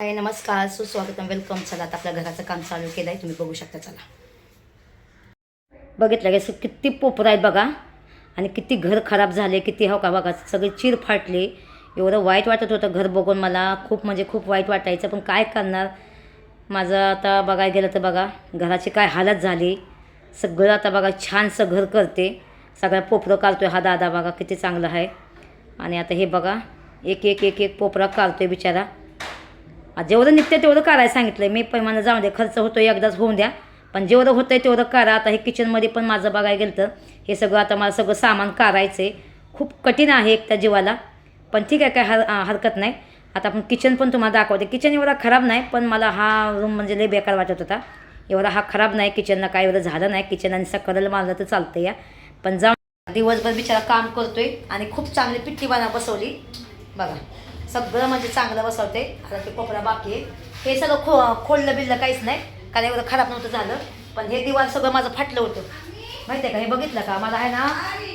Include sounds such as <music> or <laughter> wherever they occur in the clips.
हाय नमस्कार सुस्वागतम. वेलकम चला आता आपल्या घराचं काम चालू केलं आहे तुम्ही बघू शकता चला. बघितलं का किती पोपरं आहेत बघा. आणि किती घर खराब झाले किती हो का बघा सगळे चीर फाटले. एवढं वाईट वाटत होतं घर बघून मला. खूप म्हणजे खूप वाईट वाटायचं. पण काय करणार? माझं आता बघायला गेलं तर बघा घराची काय हालत झाली. सगळं आता बघा छानसं घर करते. सगळ्या पोपरं काढतोय हा दादा बघा किती चांगलं आहे. आणि आता हे बघा एक एक एक एक पोपरा काढतोय बिचारा. जेवढं निघतं तेवढं करायला सांगितलं मी पण मला जाऊ दे खर्च होतो एकदाच होऊन द्या. पण जेवढं होतं आहे तेवढं करा. आता हे किचनमध्ये पण माझं बघायला गेलं तर हे सगळं आता मला सगळं सामान काढायचं आहे खूप कठीण आहे एक त्या जीवाला पण ठीक आहे काय हर हरकत नाही. आता आपण किचन पण तुम्हाला दाखवते. किचन एवढा खराब नाही पण मला हा रूम म्हणजे लय बेकार वाटत होता. एवढा हा खराब नाही किचनला काय एवढं झालं नाही. किचन आणि सकाळला मारलं तर चालतं या. पण जाऊन दिवसभर बिचारा काम करतोय आणि खूप चांगली पिट्टी बना बसवली. बघा. सगळं म्हणजे चांगलं बसवते. आता ते कोपरा बाकी आहे. हे सगळं खो खोललं बिललं काहीच नाही. कारण एवढं खराब नव्हतं झालं. पण हे दिवाल सगळं माझं फाटलं होतं. माहिती आहे का? हे बघितलं का? मला आहे ना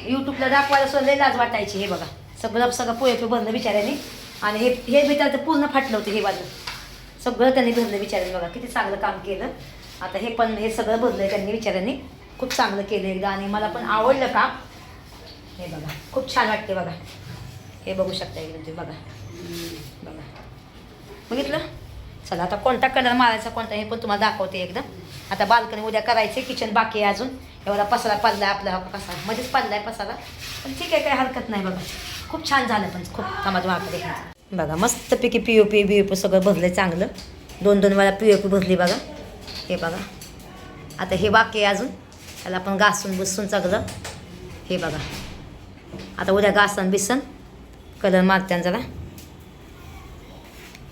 यूट्यूबला दाखवायला सुद्धा लई लाज वाटायची हे बघा. सगळं सगळं पोहे भरलं बिचाऱ्याने. आणि हे हे बिचार तर पूर्ण फाटलं होतं हे बाजू सगळं त्यांनी भरलं बिचाऱ्याने बघा. किती चांगलं काम केलं. आता हे पण हे सगळं भरलं त्यांनी विचारांनी खूप चांगलं केलं एकदा. आणि मला पण आवडलं काम. हे बघा. खूप छान वाटते बघा. हे बघू शकता एकदा तुम्ही बघा. बघा बघितलं? चला आता कोणता कलर मारायचा कोणता हे पण तुम्हाला दाखवते एकदम आता बाल्कनी उद्या करायचे किचन बाकी आहे अजून. एवढा पसारा आहे आपला कसा मध्येच मध्येच पडलाय पसारा. पण ठीक आहे काही हरकत नाही बघा. खूप छान झालं पण खूप कामात वाकडे बघा मस्तपैकी P O P B O P सगळं भरलं चांगलं. दोन दोन वेळा पी ओ पी भरली बघा. हे बघा. आता हे बाकी आहे अजून. त्याला आपण घासून बसून चांगलं हे बघा. आता उद्या घासन बिसन. कलर मारत्यान जरा.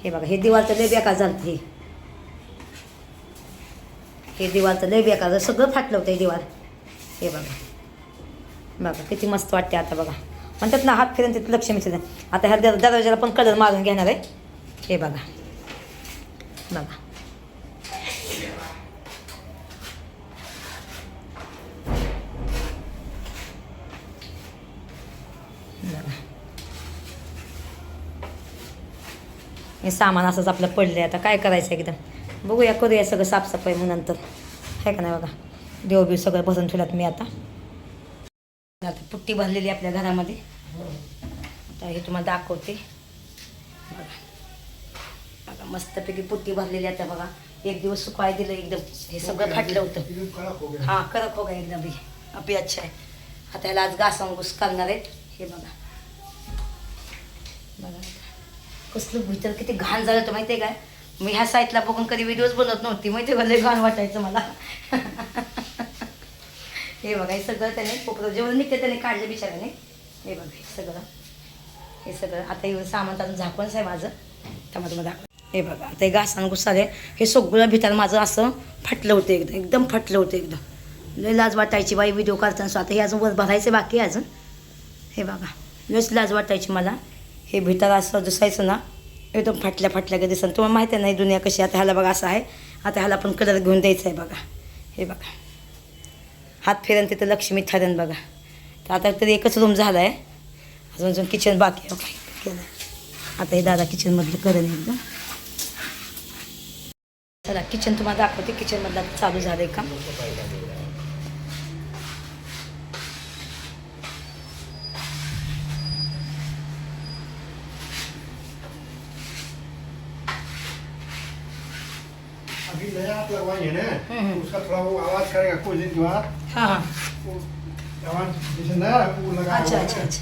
हे बघा हे दिवाळचं लय बेकार झालं हे हे दिवाळचं लय बेकार झालं. सगळं फाटलं होतं हे दिवार हे बघा. बघा किती मस्त वाटते आता बघा. पण त्यातनं हात फिरून तिथं लक्ष मिळतं आता ह्या दर- दरवाजाला पण कलर मारून घेणार आहे. हे बघा. बघा. हे सामान असंच आपलं पडलं आहे आता काय करायचं एकदम बघूया करूया सगळं साफसफाई मग नंतर. आहे का नाही बघा? देव बिव सगळं भरून ठेवल्यात मी आता. आता पुट्टी भरलेली आपल्या घरामध्ये. आता हे तुम्हाला दाखवते. बघा. बघा मस्तपैकी पुट्टी भरलेली आता बघा. एक दिवस सुकाय दिलं एकदम. हे सगळं फाटलं होतं. हां कडक हो गया. एकदम. भी अभी अच्छा आहे. आता ह्याला आज घासून घुस करणार आहेत. हे बघा. बघा. कसलं भीतर किती घाण झालं होतं माहिती आहे काय? मी ह्या साईटला बघून कधी व्हिडिओज बनवत नव्हती माहिती आहे का? लय घाण वाटायचं मला. हे बघा हे सगळं त्याने कोपरं जेवढं निघते त्याने काढलं बिचाराने हे बघा हे सगळं. हे सगळं. आता येऊन सामान अजून झाकणच आहे माझं. त्यामुळे तुम्हाला दाखव हे बघा आता हे घासान घुसाले. हे सगळं भितर माझं असं फाटलं होतं एकदम एकदम फाटलं होतं एकदम लय लाज वाटायची बाई व्हिडिओ काढताना सो आता हे अजून वर भरायचं बाकी आहे अजून. हे बघा लयच लाज वाटायची मला. हे भितर असं दिसायचं ना एकदम फाटल्या फाटल्या का दिसन. तुम्हाला माहिती नाही दुनिया कशी आता ह्याला बघा असं आहे. आता ह्याला पण कलर घेऊन द्यायचा आहे बघा. हे बघा. हात फिरेन तिथं लक्ष्मी ठरेन बघा. तर आता तरी एकच रूम झाला आहे अजून अजून किचन बाकी आहे. केलं आता हे दादा किचनमधलं करेन एकदम. चला किचन तुम्हाला दाखवते. किचनमधलं चालू झालं आहे काम. आप लगवाई है ना हम्म। उसका थोड़ा वो आवाज़ करेगा कुछ दिन के बाद हाँ हाँ. जैसे नया वो लगा अच्छा अच्छा अच्छा.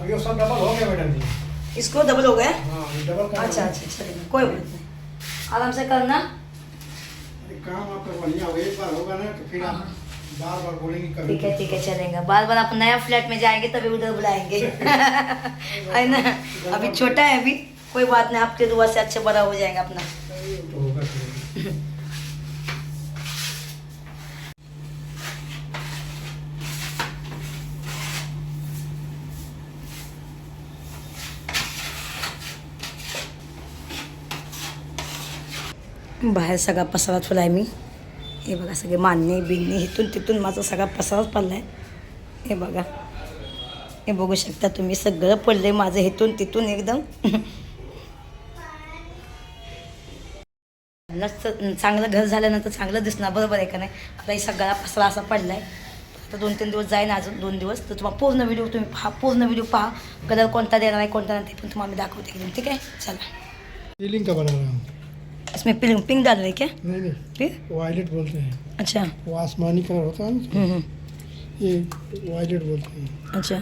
अब ये सब डबल हो गया मैडम जी। इसको डबल हो गया? हाँ डबल का अच्छा अच्छा चलेगा कोई बात नहीं. आराम से करना। अरे काम आपका बढ़िया हो एक बार होगा ना तो फिर आप बार बार बोलेंगे कभी ठीक है ठीक है चलेगा। बार बार आप नया फ्लैट में जाएँगे तभी उधर बुलाएँगे। <laughs> है ना? अभी छोटा है अभी कोई बात नहीं आपके दुआ से अच्छा बड़ा हो जाएगा अपना। तो। बाहेर सगळा पसारा ठेवला आहे मी. हे बघा सगळे मान्य बिन्ने इथून तिथून माझा सगळा पसाराच पडला आहे हे बघा. हे बघू शकता तुम्ही सगळं पडलं आहे माझं इथून तिथून एकदम. नसतं चांगलं घर झाल्यानंतर चांगलं दिसणार बरोबर आहे का नाही? आता हे सगळा पसरा असा पडला आहे आता दोन तीन दिवस जाईन अजून दोन दिवस. तर तुम्हाला पूर्ण व्हिडिओ तुम्ही पहा पूर्ण व्हिडिओ पहा. कलर कोणता देणार आहे कोणता नाही ते पण तुम्हाला मी दाखवते एकदम ठीक आहे? चला. सीलिंग का बना रहा हूँ इसमें पिंक पिंक डाल रहे क्या? नहीं नहीं. फिर वायलेट बोलते हैं. अच्छा. वो आसमानी कलर होता है ये वायलेट बोलते हैं. अच्छा.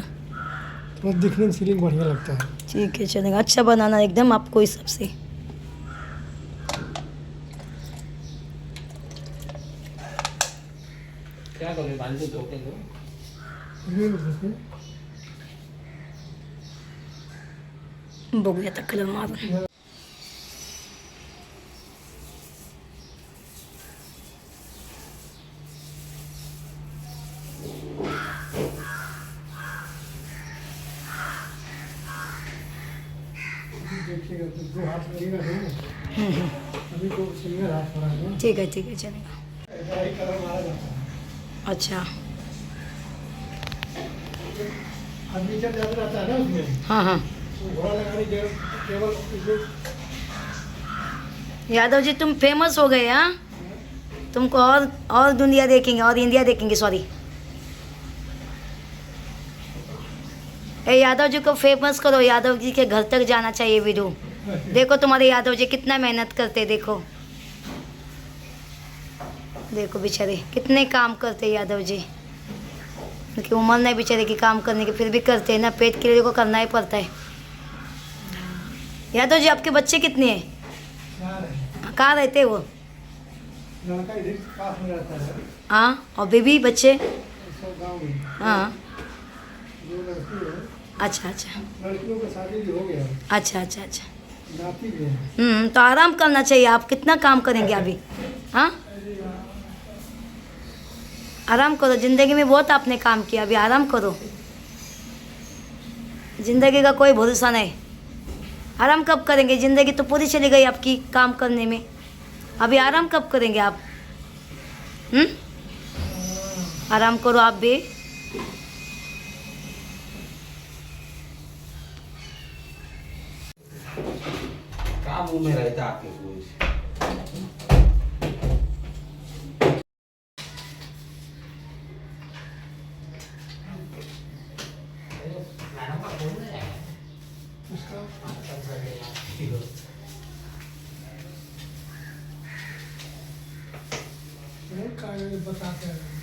थोड़ा दिखने में सीलिंग बढ़िया लगता है। ठीक है चलेगा। अच्छा बनाना एकदम आपको इस हिसाब से क्या करोगे बांध दो के दो ये देखो, बघूया आता कलर मारून. है ठीक है ठीक है चलेगा अच्छा। है हाँ हाँ। तो यादव जी तुम फ़ेमस हो गए हाँ? तुमको और और दुनिया देखेंगे और इंडिया देखेंगे सॉरी ए यादव जी को फ़ेमस करो यादव जी के घर तक जाना चाहिए वीडियो देखो तुम्हारे यादव जी कितना मेहनत करते देखो। देखो बेचारे कितने काम करते यादव जी। उनकी उम्र नहीं बेचारे की काम करने की फिर भी करते हैं ना पेट के लिए देखो करना ही पड़ता है। यादव जी आपके बच्चे कितने हैं? है कहाँ रहते हैं वो? है। और बेबी बच्चे? हाँ। अच्छा अच्छा। का अच्छा अच्छा अच्छा। भी है। हम्म तो आराम करना चाहिए आप कितना काम करेंगे अभी? हाँ? आराम करो। ज़िंदगी में बहुत आपने काम किया, अभी आराम करो। ज़िंदगी का कोई भरोसा नहीं। आराम कब करेंगे? ज़िंदगी तो पूरी चली गई आपकी काम करने में। अभी आराम कब करेंगे आप? हम्म? आराम करो आप भी। क्या मुँह में रहता आपके। उसका नहीं कागज बताते हैं।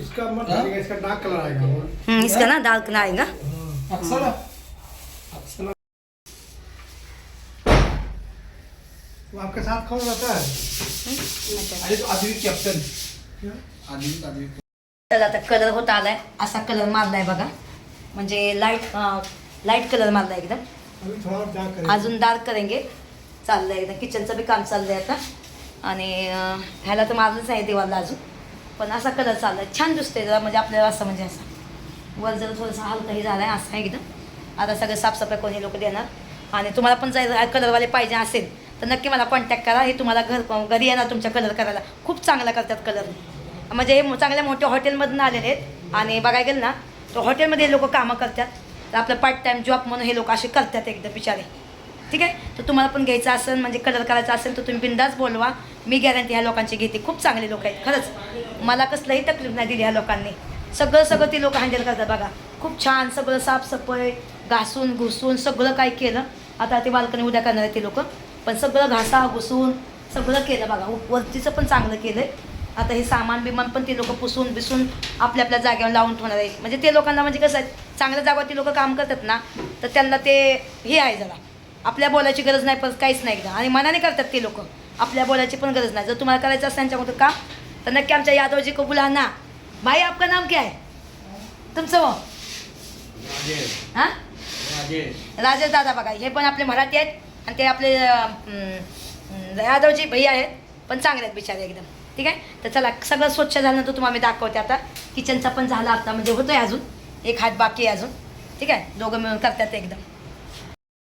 इसका मत हाँ? इसका डार्क कलर आएगा। वो हम्म, इसका ना डार्क ना। आएगा अक्सर तो आपके साथ कौन रहता है? अरे तो आदमी कॅप्टन। क्या? आदमी आदमी त्याला आता कलर होत आलाय असा कलर मारलाय बघा। म्हणजे लाईट लाईट कलर मारलाय एकदम। डार्क करेंगे अजून डार्क करेंगे. चाललंय एकदम किचनचं बी काम चाललंय आता. आणि ह्याला तर मारलंच आहे देवाला अजून. पण असा कलर चाललाय. छान दिसतंय जरा म्हणजे आपल्याला असं म्हणजे असं. वर जर थोडंसं हलकंही झालं आहे असं आहे एकदम. आता सगळं साफसफाई कोणी लोक देणार. आणि तुम्हाला पण जर कलरवाले पाहिजे असेल तर नक्की मला कॉन्टॅक्ट करा. हे तुम्हाला घर घरी येणार तुमच्या कलर करायला. खूप चांगला करतात कलर. म्हणजे हे मो- चांगल्या मोठ्या हॉटेलमधून आलेले आहेत. आणि बघायला गेलं ना तर हॉटेलमध्ये लोक कामं करतात. तर आपलं पार्ट टाईम जॉब म्हणून हे लोक असे करतात एकदम बिचारे. ठीक आहे? तर तुम्हाला पण घ्यायचं असेल म्हणजे कलर करायचा असेल तर तुम्ही बिंदाच बोलवा. मी गॅरंटी ह्या लोकांची घेते. खूप चांगले लोक आहेत खरंच. मला कसलंही तकलीफ नाही दिली ह्या लोकांनी. सगळं सगळं ती लोक हँडल करतात बघा. खूप छान सगळं साफसफाई घासून घुसून सगळं काय केलं. आता ते बाल्कनी उद्या करणार आहे ते लोक. पण सगळं घासा घुसून सगळं केलं बघा. वरतीचं पण चांगलं केलं आहे आता हे सामान बिमान पण ते लोक पुसून बिसून आपल्या आपल्या जागेवर लावून ठेवणार आहे म्हणजे ते लोकांना म्हणजे कसं आहे चांगल्या जागावरती लोक काम करतात ना तर त्यांना ते हे आहे जरा. आपल्या बोलायची गरज नाही पण काहीच नाही एकदा. आणि मनाने करतात ते लोक. आपल्या बोलायची पण गरज नाही. जर तुम्हाला करायचं असेल त्यांच्यामध्ये का तर नक्की आमच्या यादवजी को बुलाना भाई आपका नाम क्या आहे? तुमचं हो राजेश हां? राजेश दादा बघा. हे पण आपले मराठी आहेत. आणि ते आपले यादवजी भैया आहेत. पण चांगले आहेत बिचारे एकदम. ठीक आहे? तर चला सगळं स्वच्छ झाल्यानंतर तुम्हाला मी दाखवते आता. किचनचा पण झाला आता. म्हणजे होतोय अजून. एक हात बाकी आहे अजून. ठीक आहे? दोघं मिळून करतात एकदम.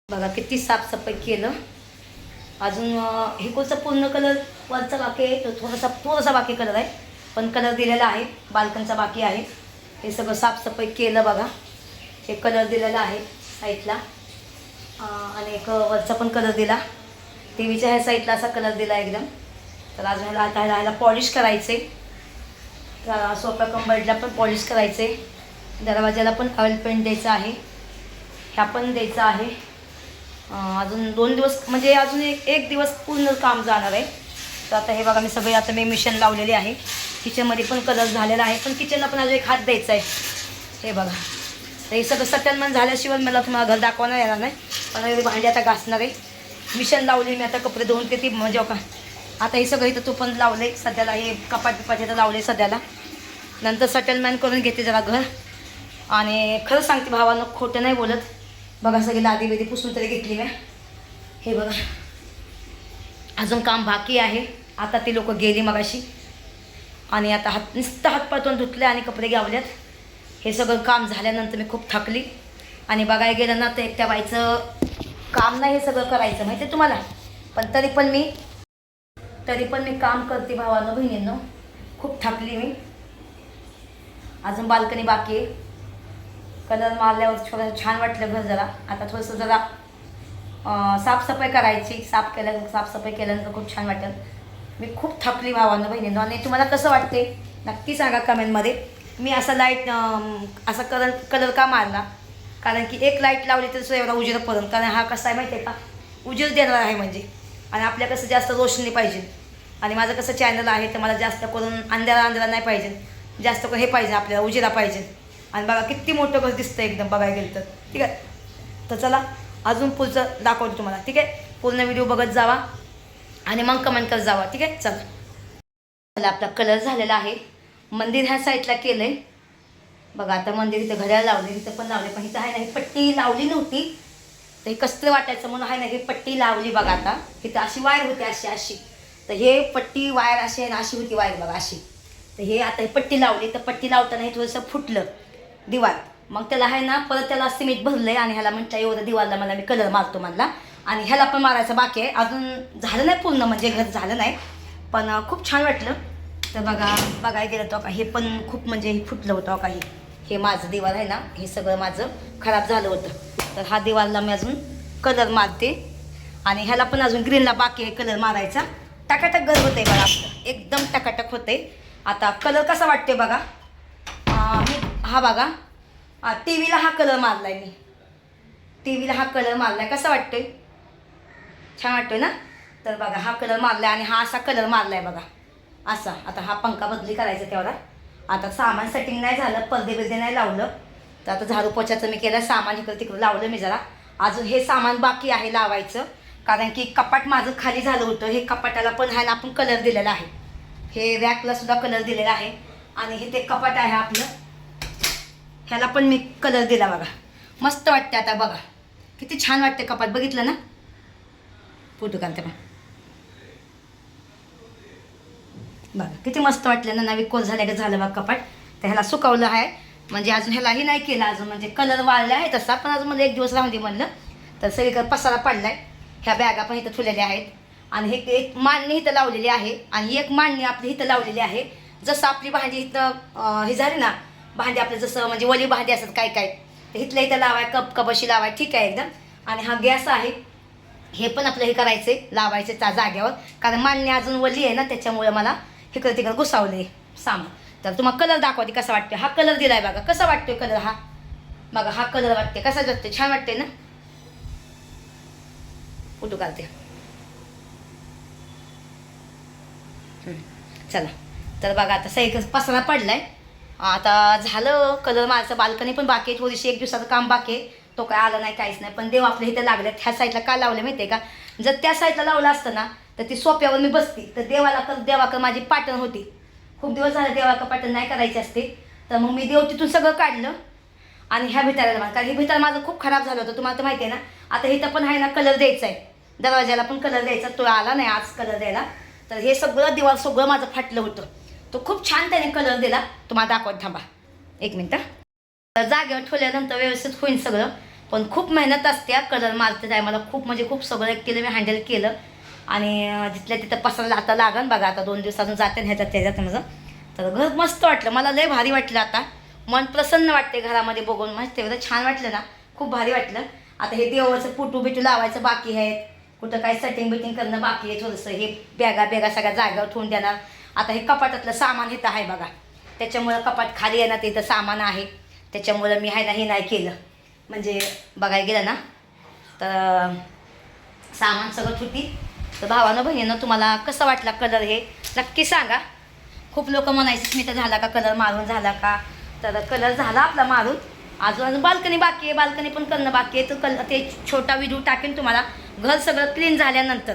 बघा किती साफसफाई केलं. अजून हिकोचं हिकोचा पूर्ण कलर वरचा बाकी आहे? तो थोडासा थोडासा बाकी कलर आहे. पण कलर दिलेला आहे. बाल्कनचा बाकी आहे. हे सगळं साफसफाई केलं बघा. हे कलर दिलेला आहे साईडला. आणि एक वरचा पण कलर दिला. टी व्हीच्या ह्या साईडला असा कलर दिला एकदम. तर अजून ह्याला ह्याला पॉलिश करायचे तर सोप्या कंबरला पण पॉलिश करायचे दरवाजाला पण ऑइल पेंट द्यायचं आहे. ह्या पण द्यायचं आहे. अजून दोन दिवस म्हणजे अजून एक एक दिवस पूर्ण काम जाणार आहे. तर आता हे बघा मी सगळे आता मी मिशन लावलेले आहे. किचनमध्ये पण कलर झालेला आहे पण किचनला पण अजून एक हात द्यायचा आहे. हे बघा. तर हे सगळं सेटलमेंट झाल्याशिवाय मला तुम्हाला घर दाखवणार येणार नाही. पण भांडी आता घासणार आहे. मिशन लावली मी आता कपडे धुवून ते ती म्हणजे का आता हे सगळं इथं तू पण लावले सध्याला हे कपाट बिपाट इथं लावले सध्याला. नंतर सटलमॅन करून घेते जरा घर. आणि खरं सांगते भावानं खोटं नाही बोलत. बघा सगळी लादी बिदी पुसून तरी घेतली मी. हे बघा. अजून काम बाकी आहे. आता ती लोक गेली मगाशी. आणि आता हात नुसतं हातपातून धुतले आणि कपडे गावल्यात हे सगळं काम झाल्यानंतर मी खूप थकली. आणि बघायला गेलं ना तर एकट्या बाईचं काम नाही हे सगळं करायचं माहिती आहे तुम्हाला? पण तरी पण मी तरी पण मी काम करते भावानं बहिणींनो. खूप थकली मी. अजून बाल्कनी बाकी आहे. कलर मारल्यावर थोडं छान वाटलं घर जरा. आता थोडंसं जरा साफसफाई करायची. साफ केल्या साफसफाई केल्यानंतर खूप छान वाटेल. मी खूप थकली भावानं बहिणीनं आणि तुम्हाला कसं वाटते? नक्की सांगा कमेंटमध्ये. मी असा लाइट असा कलर कलर का मारला कारण की एक लाइट लावली तर सुद्धा एवढा उजेड पडेल. कारण हा कसा आहे माहिती आहे का? उजेड देणार आहे म्हणजे. आणि आपल्या कसं जास्त रोशनी पाहिजे. आणि माझं कसं चॅनल आहे तर मला जास्त करून अंधारा अंधारा नाही पाहिजे. जास्त करून हे पाहिजे आपल्याला उजेरा पाहिजे. आणि बघा किती मोठं कसं दिसतं एकदम बघायला गेलं तर. ठीक आहे? तर चला अजून पुढचं दाखवतो तुम्हाला. ठीक आहे? पूर्ण व्हिडिओ बघत जावा आणि मग कमेंट करत जावा. ठीक आहे? चला. चला आपला कलर झालेला आहे. मंदिर ह्या साईडला केलं आहे बघा आता मंदिर इथं घड्याळ लावले इथं पण लावले पण इथं आहे ना ही पट्टी लावली नव्हती. तर हे कसलं वाटायचं म्हणून आहे ना ही पट्टी लावली बघा आता. इथं अशी वायर होती अशी अशी. तर हे पट्टी वायर अशी आहे ना अशी होती वायर बघा अशी. तर हे आता ही पट्टी लावली. तर पट्टी लावताना हे थोडंसं फुटलं. दिवार मग त्याला आहे ना परत त्याला सिमेंट भरलंय आणि ह्याला म्हणता एवढं दिवारला मला मी कलर मारतो म्हणला. आणि ह्याला पण मारायचं बाकी आहे. अजून झालं नाही पूर्ण म्हणजे घर झालं नाही. पण खूप छान वाटलं. तर बघा बघायला गेलं तो का हे पण खूप म्हणजे हे फुटलं होतं काही हे. माझं दिवार आहे ना हे सगळं माझं खराब झालं होतं. तर हा दिवारला मी अजून कलर मारते. आणि ह्याला पण अजून ग्रीनला बाकी आहे कलर मारायचा. टकाटक गर होतंय बघा एकदम टकाटक होतंय. आता कलर कसा वाटते बघा. हा बघा. टी व्हीला हा कलर मारलाय मी. टी व्हीला हा कलर मारलाय. कसा वाटतोय? छान वाटतोय ना? तर बघा हा कलर मारलाय आणि हा असा कलर मारलाय बघा. असा. आता हा पंखा बदली करायचा तेवढा. आता सामान सेटिंग नाही झालं पडदे बिर्दे नाही लावलं. तर आता झाडू पोचाचं मी केलं सामान इकडं तिकडं लावलं मी जरा. अजून हे सामान बाकी आहे लावायचं. कारण की कपाट माझं खाली झालं होतं. हे कपाटाला पण ह्याला आपण कलर दिलेला आहे. हे रॅकला सुद्धा कलर दिलेला आहे. आणि हे ते कपाट आहे आपलं. ह्याला पण मी कलर दिला बघा. मस्त वाटते आता बघा. किती छान वाटते कपाट बघितलं ना? फोटो काढते पण बघा किती मस्त वाटलं ना नवी कोल झाल्या का झालं बघा कपाट तर ह्याला सुकवलं आहे. म्हणजे अजून ह्यालाही नाही केलं अजून. म्हणजे कलर वाढला आहे तसा. पण अजून मला एक दिवस राहून दे म्हणलं. तर सगळीकडे पसारा पडला आहे ह्या बॅगा पण इथं ठेवलेल्या आहेत. आणि हे एक मांडणी इथं लावलेली आहे. आणि एक मांडणी आपली इथं लावलेली आहे. जसं आपली भांडी इथं हे झाली ना भांडे आपलं जसं म्हणजे वली भांडी असतात काय काय. तर इथलं इथं लावाय कप कपशी लावाय ठीक आहे एकदम. आणि हा गॅस आहे. हे पण आपलं हे करायचे लावायचे त्या जाग्यावर. कारण मान्य अजून वली आहे ना त्याच्यामुळे मला इकडे तिकडं घुसावले सामान. तर तुम्हाला कलर दाखवते कसा वाटते हा कलर दिलाय बघा. कसा वाटतोय कलर हा? बघा हा कलर वाटते कसा वाटते छान वाटते ना? फोटो करते चला. तर बघा आता सही पसरा पडलाय. आता झालं कलर माझं बाल्कनी पण बाकी आहे थोडीशी एक दिवसाचं काम बाकी आहे. तो काय आला नाही काहीच नाही. पण देव आपल्या इथं लागले ह्या साईडला का लावले माहिती आहे का? जर त्या साईडला लावलं असतं ना तर ती सोप्यावर मी बसती. तर देवाला कर देवाकर माझी पाटण होती. खूप दिवस झाले देवाकर पाटण नाही करायची असते. तर मग मी देव तिथून सगळं काढलं आणि ह्या भिताऱ्याला पण कारण हे भितार माझं खूप खराब झालं होतं. तुम्हाला तर माहिती आहे ना आता इथं पण आहे ना कलर द्यायचा आहे. दरवाजाला पण कलर द्यायचा. तो आला नाही आज कलर द्यायला. तर हे सगळं दिवाळ सगळं माझं फाटलं होतं. तो खूप छान त्याने कलर दिला. तुम्हाला दाखवत थांबा. एक मिनटं तर जागेवर ठेवल्यानंतर व्यवस्थित होईल सगळं. पण खूप मेहनत असते कलर मारते आहे मला खूप म्हणजे खूप सगळं एक केलं मी हँडल केलं. आणि जिथल्या तिथं पसरला आता लागन बघा आता दोन दिवसातून जाते ना ह्याच्यात त्याच्यात माझं. तर घर मस्त वाटलं. मला लय भारी वाटलं आता. मन प्रसन्न वाटते घरामध्ये बघून. मस्त एवढं छान वाटलं ना. खूप भारी वाटलं. आता हे देवाचं पुटू बिटू लावायचं बाकी आहेत. कुठं काय सेटिंग बिटिंग करणं बाकी आहे थोडंसं हे बॅगा बॅगा सगळ्या जागेवर ठेवून देणार. आता हे कपाटातलं सामान इथं आहे बघा. त्याच्यामुळं कपाट खाली येणार ते इथं सामान आहे. त्याच्यामुळं मी आहे ना हे नाही केलं. म्हणजे बघायला गेलं ना तर सामान सगळं होती तर भावानं बहिणीनं तुम्हाला कसं वाटला कलर हे नक्की सांगा. खूप लोक म्हणायचे मी तर झाला का कलर मारून झाला का? तर कलर झाला आपला मारून. अजून अजून बाल्कनी बाकी आहे बाल्कनी पण करणं बाकी आहे. तर कल ते छोटा व्हिडिओ टाकेन तुम्हाला. घर सगळं क्लीन झाल्यानंतर.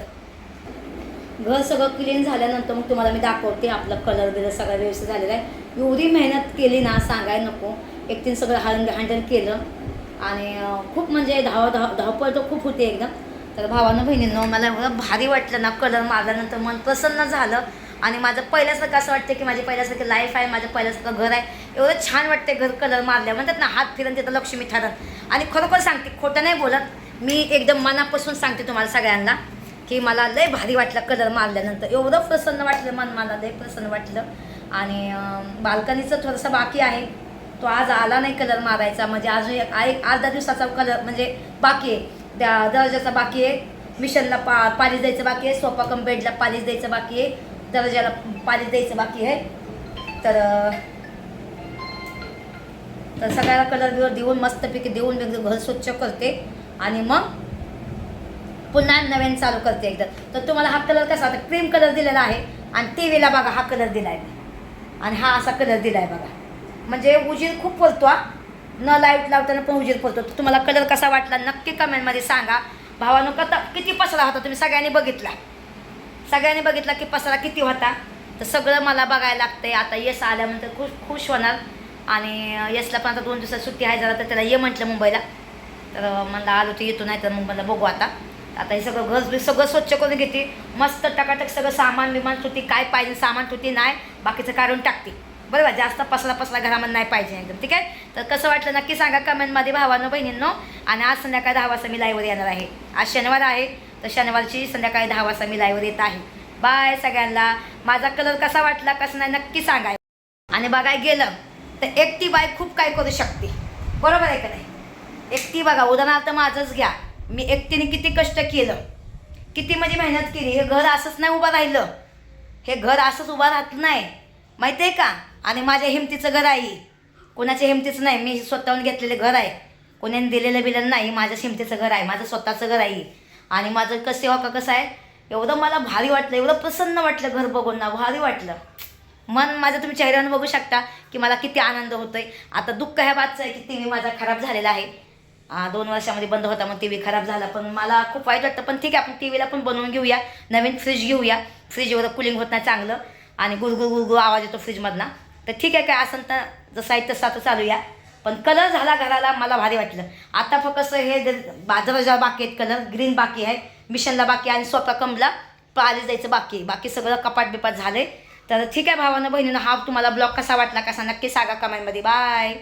घर सगळं क्लीन झाल्यानंतर मग तुम्हाला मी दाखवते आपलं कलर बिलर सगळं व्यवस्थित झालेला आहे. एवढी मेहनत केली ना सांगायला नको. एक तीन सगळं हँड हँडल केलं. आणि खूप म्हणजे धाव धाव धावपळ तर खूप होती एकदम. तर भावानं बहिणीनं मला एवढं भारी वाटलं ना कलर मारल्यानंतर मन प्रसन्न झालं. आणि माझं पहिल्यासारखं असं वाटतं की माझी पहिल्यासारखं लाईफ आहे माझं पहिल्यासारखं घर आहे. एवढं छान वाटते घर कलर मारल्या म्हणतात ना हात फिरून तिथं लक्ष्मी ठरण आणि खरोखर सांगते खोटं नाही बोलत. मी एकदम मनापासून सांगते तुम्हाला सगळ्यांना. की मला लय भारी वाटलं कलर मारल्यानंतर. एवढं प्रसन्न वाटलं मन मला लय प्रसन्न वाटलं. आणि बाल्कनीचं थोडंसं बाकी आहे. तो आज आला नाही कलर मारायचा. म्हणजे अजून एक एक अर्धा दिवसाचा कलर म्हणजे बाकी आहे. त्या दर्जाचा बाकी आहे. मिशनला पा पालिश द्यायचं बाकी आहे. सोफा कम बेडला पालिश द्यायचं बाकी आहे. दर्जाला पालिश द्यायचं बाकी आहे. तर तर सगळ्याला कलर बिलर देऊन मस्तपैकी देऊन एकदम घर स्वच्छ करते. आणि मग पुन्हा नवीन चालू करते एकदा. तर तुम्हाला हा कलर कसा आता क्रीम कलर दिलेला आहे आणि टी व्हीला बघा हा कलर दिला आहे आणि हा असा कलर दिला आहे बघा. म्हणजे उजीर खूप पडतो न लाइट लावताना पण उजीर पडतो तर तुम्हाला कलर कसा वाटला नक्की कमेंटमध्ये सांगा. भावानं कथा किती पसरा होता तुम्ही सगळ्यांनी बघितला? सगळ्यांनी बघितला की पसरा किती होता? तर सगळं मला बघायला लागतंय. आता यश आल्यानंतर खुश खुश होणार. आणि यसला पण आता दोन दिवसात सुट्टी आहे जरा तर त्याला ये म्हटलं मुंबईला. तर म्हणलं आलो तर येतो नाही तर मग मला बघू आता. आता हे सगळं घर बी सगळं स्वच्छ करून घेते. मस्त टकाटक सगळं सामान विमान तुटी काय पाहिजे सामान तुटी नाही बाकीचं काढून टाकते. बरोबर? जास्त पसला पसला घरामध्ये नाही पाहिजे एकदम ठीक आहे? तर कसं वाटलं नक्की सांगा कमेंटमध्ये भावानं बहिणींनो. आणि आज संध्याकाळी दहा वाजता मी लाईव्हवर येणार आहे. आज शनिवार आहे तर शनिवारची संध्याकाळी दहा वाजता मी लाईव्हवर येत आहे. बाय सगळ्यांना. माझा कलर कसा वाटला कसं नाही नक्की सांगाय आणि बघाय गेलं तर एकटी बाय खूप काय करू शकते. बरोबर आहे का नाही? एकटी बघा उदाहरणार्थ माझंच घ्या. मी एकटीने किती कष्ट केलं. किती म्हणजे मेहनत केली. हे घर असंच नाही उभं राहिलं. हे घर असंच उभं राहत नाही. माहिती आहे का? आणि माझ्या हिमतीचं घर आहे. कोणाच्या हिमतीचं नाही. मी स्वतःहून घेतलेलं घर आहे. कोणाने दिलेलं बिलेलं नाही. माझ्या हिमतीचं घर आहे. माझं स्वतःचं घर आहे. आणि माझं कसं का कसं आहे? एवढं मला भारी वाटलं. एवढं प्रसन्न वाटलं घर बघून ना. भारी वाटलं. मन माझं तुम्ही चेहऱ्यावर बघू शकता की मला किती आनंद होतोय. आता दुःख ह्या बातचं आहे की टी व्ही माझा खराब झालेला आहे. दोन वर्षामध्ये बंद होता मग टी व्ही खराब झाला. पण मला खूप वाईट वाटतं. पण ठीक आहे आपण टी व्हीला पण बनवून घेऊया. नवीन फ्रीज घेऊया. फ्रीजवर कुलिंग होत नाही चांगलं. आणि गुरगुर गुरगुर आवाज येतो फ्रीजमधला तर ठीक आहे काय असं तर जसं आहे तसं आता चालूया. पण कलर झाला घराला मला भारी वाटलं. आता फक्त हे बाजाराजा बाकी आहेत कलर ग्रीन बाकी आहे मिशनला बाकी आणि स्वतः कमला पाली जायचं बाकी. बाकी सगळं कपाट बिपाट आहे तर ठीक आहे भावानं बहिणीनं हा तुम्हाला ब्लॉग कसा वाटला कसा नक्की सांगा कमेंटमध्ये बाय